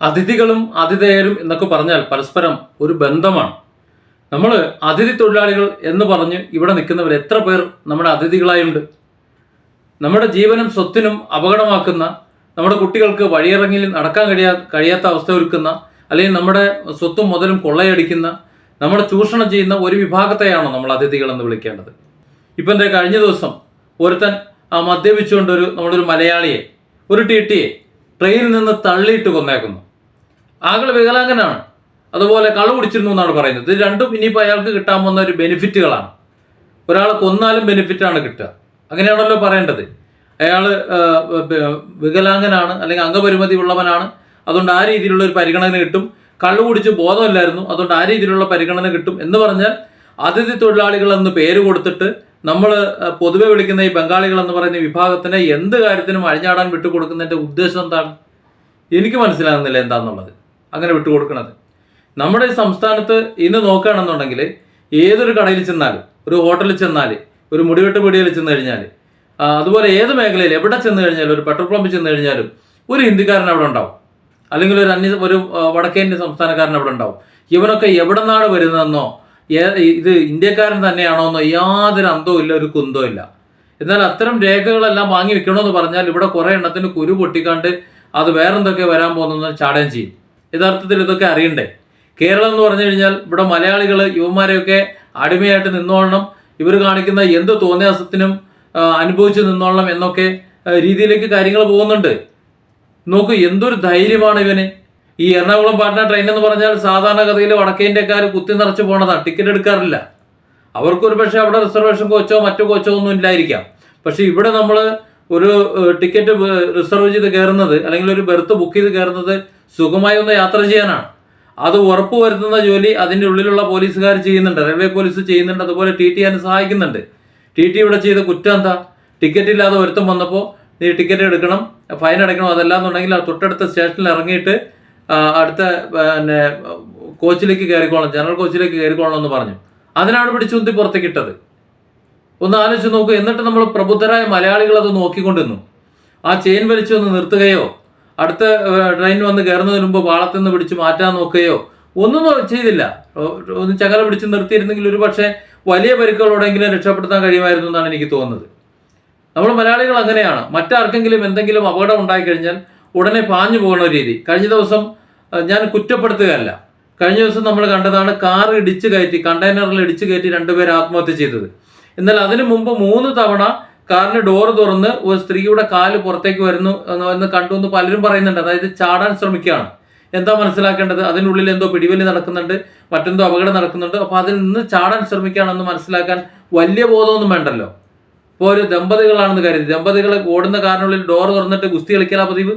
അതിഥികളും അതിഥേയരും എന്നൊക്കെ പറഞ്ഞാൽ പരസ്പരം ഒരു ബന്ധമാണ്. നമ്മൾ അതിഥി തൊഴിലാളികൾ എന്ന് പറഞ്ഞ് ഇവിടെ നിൽക്കുന്നവർ എത്ര പേർ നമ്മുടെ അതിഥികളായുണ്ട്? നമ്മുടെ ജീവനും സ്വത്തിനും അപകടമാക്കുന്ന നമ്മുടെ കുട്ടികൾക്ക് വഴിയിറങ്ങി നടക്കാൻ കഴിയാ കഴിയാത്ത അവസ്ഥ ഒരുക്കുന്ന അല്ലെങ്കിൽ നമ്മുടെ സ്വത്തും മുതലും കൊള്ളയടിക്കുന്ന നമ്മൾ ചൂഷണം ചെയ്യുന്ന ഒരു വിഭാഗത്തെയാണോ നമ്മൾ അതിഥികൾ എന്ന് വിളിക്കേണ്ടത്? ഇപ്പം എന്താ കഴിഞ്ഞ ദിവസം ഒരുത്തൻ മദ്യപിച്ചുകൊണ്ടൊരു നമ്മളൊരു മലയാളിയെ ഒരു ടി ടിയെ ട്രെയിനിൽ നിന്ന് തള്ളിയിട്ട് കൊന്നേക്കുന്നു. ആകൾ വികലാംഗനാണ്. അതുപോലെ കള്ള് കുടിച്ചിരുന്നു എന്നാണ് പറയുന്നത്. ഇത് രണ്ടും ഇനിയിപ്പോൾ അയാൾക്ക് കിട്ടാൻ പോകുന്ന ഒരു ബെനിഫിറ്റുകളാണ്. ഒരാളെ കൊന്നാലും ബെനിഫിറ്റാണ് കിട്ടുക. അങ്ങനെയാണല്ലോ പറയേണ്ടത്. അയാൾ വികലാംഗനാണ് അല്ലെങ്കിൽ അംഗപരിമിതി ഉള്ളവനാണ്. അതുകൊണ്ട് ആ രീതിയിലുള്ള ഒരു പരിഗണന കിട്ടും. കള്ളു കുടിച്ച് ബോധമില്ലായിരുന്നു. അതുകൊണ്ട് ആ രീതിയിലുള്ള പരിഗണന കിട്ടും എന്ന് പറഞ്ഞാൽ അതിഥി തൊഴിലാളികൾ എന്ന് പേര് കൊടുത്തിട്ട് നമ്മൾ പൊതുവെ വിളിക്കുന്ന ഈ ബംഗാളികൾ എന്ന് പറയുന്ന വിഭാഗത്തിനെ എന്ത് കാര്യത്തിനും അഴിഞ്ഞാടാൻ വിട്ടുകൊടുക്കുന്നതിന്റെ ഉദ്ദേശം എന്താണ്? എനിക്ക് മനസ്സിലാകുന്നില്ല എന്താണെന്നുള്ളത് അങ്ങനെ വിട്ടുകൊടുക്കുന്നത് നമ്മുടെ സംസ്ഥാനത്ത് ഇന്ന് നോക്കുകയാണെന്നുണ്ടെങ്കിൽ ഏതൊരു കടയിൽ ചെന്നാലും ഒരു ഹോട്ടലിൽ ചെന്നാൽ ഒരു മുടിവെട്ട് പീടികയിൽ ചെന്ന് കഴിഞ്ഞാൽ അതുപോലെ ഏത് മേഖലയിൽ എവിടെ ചെന്ന് കഴിഞ്ഞാലും ഒരു പെട്രോൾ പമ്പിൽ ചെന്ന് കഴിഞ്ഞാലും ഒരു ഹിന്ദിക്കാരൻ അവിടെ ഉണ്ടാവും. അല്ലെങ്കിൽ ഒരു അന്യ ഒരു വടക്കേ ഇന്ത്യ സംസ്ഥാനക്കാരൻ അവിടെ ഉണ്ടാവും. ഇവനൊക്കെ എവിടെ നിന്നാണ് വരുന്നതെന്നോ ഇത് ഇന്ത്യക്കാരൻ തന്നെയാണോ എന്നോ യാതൊരു അന്തവും ഇല്ല ഒരു കുന്തോ ഇല്ല. എന്നാൽ അത്തരം രേഖകളെല്ലാം വാങ്ങി വെക്കണമെന്ന് പറഞ്ഞാൽ ഇവിടെ കുറേ എണ്ണത്തിന് കുരു പൊട്ടിക്കാണ്ട് അത് വേറെന്തൊക്കെ വരാൻ പോകുന്ന ചാടുകയും ചെയ്യും. യഥാർത്ഥത്തിൽ ഇതൊക്കെ അറിയണ്ടേ? കേരളം എന്ന് പറഞ്ഞു കഴിഞ്ഞാൽ ഇവിടെ മലയാളികൾ യുവമാരെയൊക്കെ അടിമയായിട്ട് നിന്നോളണം. ഇവർ കാണിക്കുന്ന എന്ത് തോന്നിയാസത്തിനും അനുഭവിച്ച് നിന്നോളണം എന്നൊക്കെ രീതിയിലേക്ക് കാര്യങ്ങൾ പോകുന്നുണ്ട്. നോക്ക് എന്തൊരു ധൈര്യമാണ് ഇവന്. ഈ എറണാകുളം പാട്ന ട്രെയിൻ എന്ന് പറഞ്ഞാൽ സാധാരണ ഗതിയിൽ വടക്കേന്ത്യക്കാർ കുത്തി നിറച്ച് പോണതാണ്. ടിക്കറ്റ് എടുക്കാറില്ല. അവർക്കൊരു പക്ഷേ അവിടെ റിസർവേഷൻ കോച്ചോ മറ്റോ കോച്ചോ ഒന്നും ഇല്ലായിരിക്കാം. പക്ഷേ ഇവിടെ നമ്മൾ ഒരു ടിക്കറ്റ് റിസർവ് ചെയ്ത് കയറുന്നത് അല്ലെങ്കിൽ ഒരു ബെർത്ത് ബുക്ക് ചെയ്ത് കയറുന്നത് സുഖമായി ഒന്ന് യാത്ര ചെയ്യാനാണ്. അത് ഉറപ്പുവരുത്തുന്ന ജോലി അതിന്റെ ഉള്ളിലുള്ള പോലീസുകാർ ചെയ്യുന്നുണ്ട്. റെയിൽവേ പോലീസ് ചെയ്യുന്നുണ്ട്. അതുപോലെ ടി ടി അതിന് സഹായിക്കുന്നുണ്ട്. ടി ടി ഇവിടെ ചെയ്ത കുറ്റം എന്താ? ടിക്കറ്റ് ഇല്ലാതെ ഒരുത്തം വന്നപ്പോൾ നീ ടിക്കറ്റ് എടുക്കണം ഫൈൻ അടയ്ക്കണം അതല്ല എന്നുണ്ടെങ്കിൽ ആ തൊട്ടടുത്ത സ്റ്റേഷനിൽ ഇറങ്ങിയിട്ട് അടുത്ത പിന്നെ കോച്ചിലേക്ക് കയറിക്കോളണം ജനറൽ കോച്ചിലേക്ക് കയറിക്കോളണം എന്ന് പറഞ്ഞു. അതിനാണ് പിടിച്ചുന്തി പുറത്തേക്ക് ഇട്ടത്. ഒന്ന് ആലോചിച്ച് നോക്കൂ. എന്നിട്ട് നമ്മൾ പ്രബുദ്ധരായ മലയാളികൾ അത് നോക്കിക്കൊണ്ടിരുന്നു. ആ ചെയിൻ വലിച്ചു ഒന്ന് നിർത്തുകയോ അടുത്ത ട്രെയിൻ വന്ന് കയറുന്നതിന് മുമ്പ് പാളത്തിൽ നിന്ന് പിടിച്ച് മാറ്റാൻ നോക്കുകയോ ഒന്നും ചെയ്തില്ല. ഒന്ന് ചകല പിടിച്ച് നിർത്തിയിരുന്നെങ്കിൽ ഒരു പക്ഷേ വലിയ പരിക്കുകളോടെങ്കിലും രക്ഷപ്പെടുത്താൻ കഴിയുമായിരുന്നു എന്നാണ് എനിക്ക് തോന്നുന്നത്. നമ്മൾ മലയാളികൾ അങ്ങനെയാണ്. മറ്റാർക്കെങ്കിലും എന്തെങ്കിലും അപകടം ഉണ്ടായിക്കഴിഞ്ഞാൽ ഉടനെ പാഞ്ഞു പോകുന്ന രീതി. കഴിഞ്ഞ ദിവസം ഞാൻ കുറ്റപ്പെടുത്തുകയല്ല. കഴിഞ്ഞ ദിവസം നമ്മൾ കണ്ടതാണ് കാർ ഇടിച്ചു കയറ്റി കണ്ടെയ്നറിൽ ഇടിച്ചു കയറ്റി രണ്ടുപേർ ആത്മഹത്യ ചെയ്തത്. എന്നാൽ അതിനു മുമ്പ് മൂന്ന് തവണ കാറിന് ഡോർ തുറന്ന് ഒരു സ്ത്രീയുടെ കാൽ പുറത്തേക്ക് വരുന്നു എന്ന് കണ്ടു എന്ന് പലരും പറയുന്നുണ്ട്. അതായത് ചാടാൻ ശ്രമിക്കുകയാണ്. എന്താ മനസ്സിലാക്കേണ്ടത്? അതിനുള്ളിൽ എന്തോ പിടിവലി നടക്കുന്നുണ്ട് മറ്റെന്തോ അപകടം നടക്കുന്നുണ്ട്. അപ്പോൾ അതിൽ നിന്ന് ചാടാൻ ശ്രമിക്കുകയാണെന്ന് മനസ്സിലാക്കാൻ വലിയ ബോധമൊന്നും വേണ്ടല്ലോ. ഇപ്പോൾ ഒരു ദമ്പതികളാണെന്ന് കരുതി. ദമ്പതികൾ ഓടുന്ന കാറിനുള്ളിൽ ഡോർ തുറന്നിട്ട് ഗുസ്തി കളിക്കലാ പതിവ്?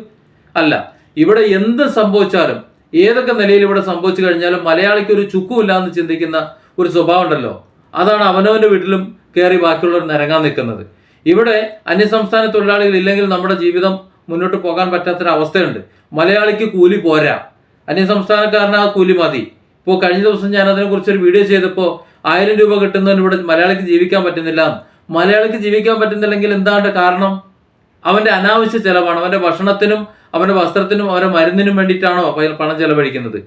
അല്ല. ഇവിടെ എന്ത് സംഭവിച്ചാലും ഏതൊക്കെ നിലയിൽ ഇവിടെ സംഭവിച്ചു കഴിഞ്ഞാലും മലയാളിക്ക് ഒരു ചുക്കുമില്ല എന്ന് ചിന്തിക്കുന്ന ഒരു സ്വഭാവം ഉണ്ടല്ലോ. അതാണ് അവനവന്റെ വീട്ടിലും കയറി ബാക്കിയുള്ളവർ നിരങ്ങാൻ നിൽക്കുന്നത്. ഇവിടെ അന്യസംസ്ഥാന തൊഴിലാളികൾ ഇല്ലെങ്കിൽ നമ്മുടെ ജീവിതം മുന്നോട്ട് പോകാൻ പറ്റാത്തൊരവസ്ഥയുണ്ട്. മലയാളിക്ക് കൂലി പോരാ. അന്യസംസ്ഥാനക്കാരന് ആ കൂലി മതി. ഇപ്പോൾ കഴിഞ്ഞ ദിവസം ഞാൻ അതിനെക്കുറിച്ച് ഒരു വീഡിയോ ചെയ്തപ്പോൾ ആയിരം രൂപ കിട്ടുന്നതിന് ഇവിടെ മലയാളിക്ക് ജീവിക്കാൻ പറ്റുന്നില്ല. മലയാളിക്ക് ജീവിക്കാൻ പറ്റുന്നില്ലെങ്കിൽ എന്താണ് കാരണം? അവന്റെ അനാവശ്യ ചെലവാണ്. അവന്റെ ഭക്ഷണത്തിനും അവന്റെ വസ്ത്രത്തിനും അവന്റെ മരുന്നിനും വേണ്ടിയിട്ടാണോ പണം ചെലവഴിക്കുന്നത്?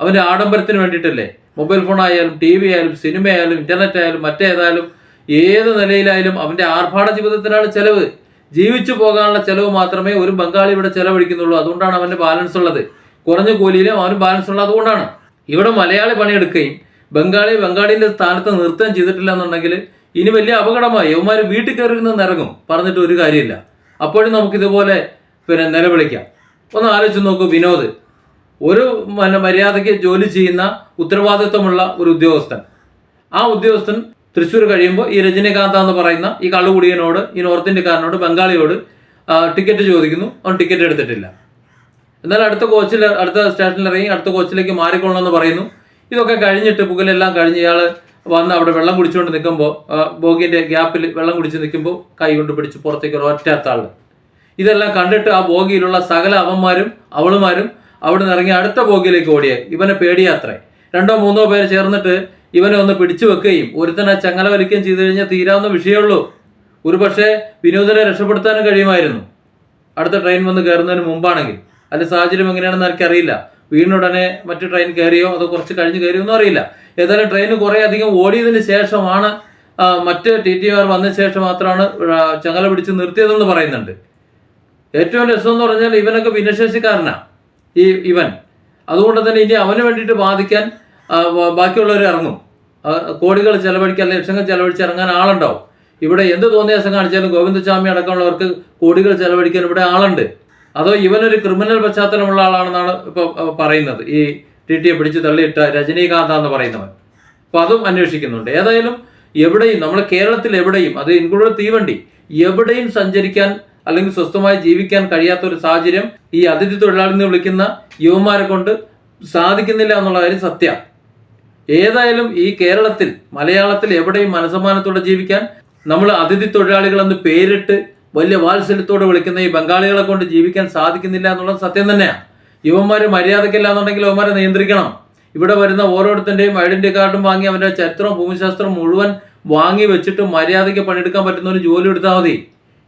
അവന്റെ ആഡംബരത്തിന് വേണ്ടിയിട്ടല്ലേ? മൊബൈൽ ഫോൺ ആയാലും ടി വി ആയാലും സിനിമയായാലും ഇന്റർനെറ്റ് ആയാലും മറ്റേതായാലും ഏത് നിലയിലായാലും അവന്റെ ആർഭാട ജീവിതത്തിനാണ് ചെലവ്. ജീവിച്ചു പോകാനുള്ള ചെലവ് മാത്രമേ ഒരു ബംഗാളി ഇവിടെ ചെലവഴിക്കുന്നുള്ളൂ. അതുകൊണ്ടാണ് അവന്റെ ബാലൻസ് ഉള്ളത്. കുറഞ്ഞ കൂലിയിലും അവന് ബാലൻസ് ഉള്ളത് അതുകൊണ്ടാണ് ഇവിടെ മലയാളി പണിയെടുക്കുകയും ബംഗാളി ബംഗാളിന്റെ സ്ഥാനത്ത് നിർത്തുകയും ചെയ്തിട്ടില്ല എന്നുണ്ടെങ്കിൽ ഇനി വലിയ അപകടമായി യവന്മാർ വീട്ടിൽ കയറി നിന്ന് ഇറങ്ങും പറഞ്ഞിട്ട് ഒരു കാര്യമില്ല. അപ്പോഴും നമുക്ക് ഇതുപോലെ പിന്നെ നിലവിളിക്കാം. ഒന്ന് ആലോചിച്ച് നോക്കൂ വിനോദ്. ഒരു മര്യാദയ്ക്ക് ജോലി ചെയ്യുന്ന ഉത്തരവാദിത്വമുള്ള ഒരു ഉദ്യോഗസ്ഥൻ. ആ ഉദ്യോഗസ്ഥൻ തൃശ്ശൂർ കഴിയുമ്പോൾ ഈ രജനീകാന്ത എന്ന് പറയുന്ന ഈ കള്ളുകുടിയനോട് ഈ നോർത്ത് ഇന്ത്യക്കാരനോട് ബംഗാളിയോട് ടിക്കറ്റ് ചോദിക്കുന്നു. അവൻ ടിക്കറ്റ് എടുത്തിട്ടില്ല. എന്നാൽ അടുത്ത കോച്ചിൽ അടുത്ത സ്റ്റേഷനിൽ ഇറങ്ങി അടുത്ത കോച്ചിലേക്ക് മാറിക്കൊള്ളണമെന്ന് പറയുന്നു. ഇതൊക്കെ കഴിഞ്ഞിട്ട് പുകലെല്ലാം കഴിഞ്ഞ് ഇയാൾ വന്ന് അവിടെ വെള്ളം കുടിച്ചുകൊണ്ട് നിൽക്കുമ്പോൾ ബോഗിന്റെ ഗ്യാപ്പിൽ വെള്ളം കുടിച്ച് നിൽക്കുമ്പോൾ കൈ കൊണ്ട് പിടിച്ച് പുറത്തേക്ക് ഒരു ഒറ്റ ആൾ. ഇതെല്ലാം കണ്ടിട്ട് ആ ബോഗിയിലുള്ള സകല അവന്മാരും അവളുമാരും അവിടെ നിന്ന് ഇറങ്ങി അടുത്ത ബോഗിയിലേക്ക് ഓടിയ ഇവനെ പേടിയാത്രേ. രണ്ടോ മൂന്നോ പേര് ചേർന്നിട്ട് ഇവനെ ഒന്ന് പിടിച്ചു വെക്കുകയും ഒരുത്തനെ ചങ്ങല വലിക്കുകയും ചെയ്തു കഴിഞ്ഞാൽ തീരാവുന്ന വിഷയമുള്ളൂ. ഒരു പക്ഷേ വിനോദിനെ രക്ഷപ്പെടുത്താനും കഴിയുമായിരുന്നു. അടുത്ത ട്രെയിൻ വന്ന് കയറുന്നതിന് മുമ്പാണെങ്കിൽ. അതിന്റെ സാഹചര്യം എങ്ങനെയാണെന്ന് എനിക്കറിയില്ല. വീണുടനെ മറ്റു ട്രെയിൻ കയറിയോ അതോ കുറച്ച് കഴിഞ്ഞ് കയറിയോ ഒന്നും അറിയില്ല. ഏതായാലും ട്രെയിൻ കുറേ അധികം ഓടിയതിന് ശേഷമാണ് മറ്റ് ടി ടി ആർ വന്ന ശേഷം മാത്രമാണ് ചങ്ങല പിടിച്ച് നിർത്തിയതെന്ന് പറയുന്നുണ്ട്. ഏറ്റവും രസം എന്ന് പറഞ്ഞാൽ ഇവനൊക്കെ ഭിന്നശേഷിക്കാരനാണ് ഈ ഇവൻ. അതുകൊണ്ട് തന്നെ ഇനി അവന് വേണ്ടിയിട്ട് ബാധിക്കാൻ ബാക്കിയുള്ളവർ ഇറങ്ങും. കോടികൾ കോടികൾ ചെലവഴിക്കാൻ ലക്ഷങ്ങൾ ചെലവഴിച്ച് ഇറങ്ങാൻ ആളുണ്ടാവും. ഇവിടെ എന്ത് തോന്നിയാസം കാണിച്ചാലും ഗോവിന്ദസ്വാമി അടക്കമുള്ളവർക്ക് കോടികൾ ചെലവഴിക്കാൻ ഇവിടെ ആളുണ്ട്. അതോ ഇവനൊരു ക്രിമിനൽ പശ്ചാത്തലമുള്ള ആളാണെന്നാണ് ഇപ്പോൾ പറയുന്നത്. ഈ ടി ടിയെ പിടിച്ച് തള്ളിയിട്ട രജനീകാന്ത എന്ന് പറയുന്നവൻ. അപ്പോൾ അതും അന്വേഷിക്കുന്നുണ്ട്. ഏതായാലും എവിടെയും നമ്മുടെ കേരളത്തിൽ എവിടെയും അത് ഇൻക്ലൂഡ് തീവണ്ടി എവിടെയും സഞ്ചരിക്കാൻ അല്ലെങ്കിൽ സ്വസ്ഥമായി ജീവിക്കാൻ കഴിയാത്ത ഒരു സാഹചര്യം ഈ അതിഥി തൊഴിലാളി എന്ന് വിളിക്കുന്ന യുവമാരെ കൊണ്ട് സാധിക്കുന്നില്ല എന്നുള്ള കാര്യം സത്യം. ഏതായാലും ഈ കേരളത്തിൽ മലയാളത്തിൽ എവിടെയും മനസമാനത്തോടെ ജീവിക്കാൻ നമ്മൾ അതിഥി തൊഴിലാളികൾ എന്ന് പേരിട്ട് വലിയ വാത്സല്യത്തോടെ വിളിക്കുന്ന ഈ ബംഗാളികളെ കൊണ്ട് ജീവിക്കാൻ സാധിക്കുന്നില്ല എന്നുള്ളത് സത്യം തന്നെയാണ് യുവന്മാർ മര്യാദക്കില്ല എന്നുണ്ടെങ്കിൽ യുവന്മാരെ നിയന്ത്രിക്കണം. ഇവിടെ വരുന്ന ഓരോരുത്തരുടെയും ഐഡന്റി കാർഡും വാങ്ങി അവന്റെ ചരിത്രവും ഭൂമിശാസ്ത്രം മുഴുവൻ വാങ്ങി വെച്ചിട്ട് മര്യാദയ്ക്ക് പണിയെടുക്കാൻ പറ്റുന്ന ഒരു ജോലി എടുത്താൽ മതി.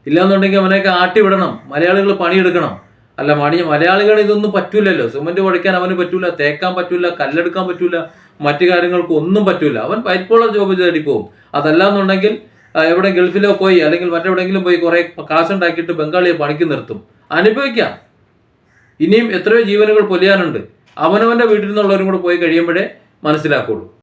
ഇല്ലാന്നുണ്ടെങ്കിൽ അവനെയൊക്കെ ആട്ടി വിടണം മലയാളികൾ പണിയെടുക്കണം. അല്ല മണി മലയാളികൾ ഇതൊന്നും പറ്റൂലല്ലോ. സിമന്റ് പഠിക്കാൻ അവന് പറ്റൂല തേക്കാൻ പറ്റൂല കല്ലെടുക്കാൻ പറ്റൂല മറ്റു കാര്യങ്ങൾക്ക് ഒന്നും പറ്റൂല. അവൻ കോളർ ജോബ് തേടി പോകും അതല്ല എന്നുണ്ടെങ്കിൽ എവിടെ ഗൾഫിലോ പോയി അല്ലെങ്കിൽ മറ്റെവിടെയെങ്കിലും പോയി കുറെ കാശുണ്ടാക്കിയിട്ട് ബംഗാളിയെ പണിക്ക് നിർത്തും. അനുഭവിക്കാം. ഇനിയും എത്രയോ ജീവനുകൾ പൊലിയാനുണ്ട്. അവനവന്റെ വീട്ടിൽ നിന്നുള്ളവരും കൂടെ പോയി കഴിയുമ്പോഴേ മനസ്സിലാക്കുള്ളൂ.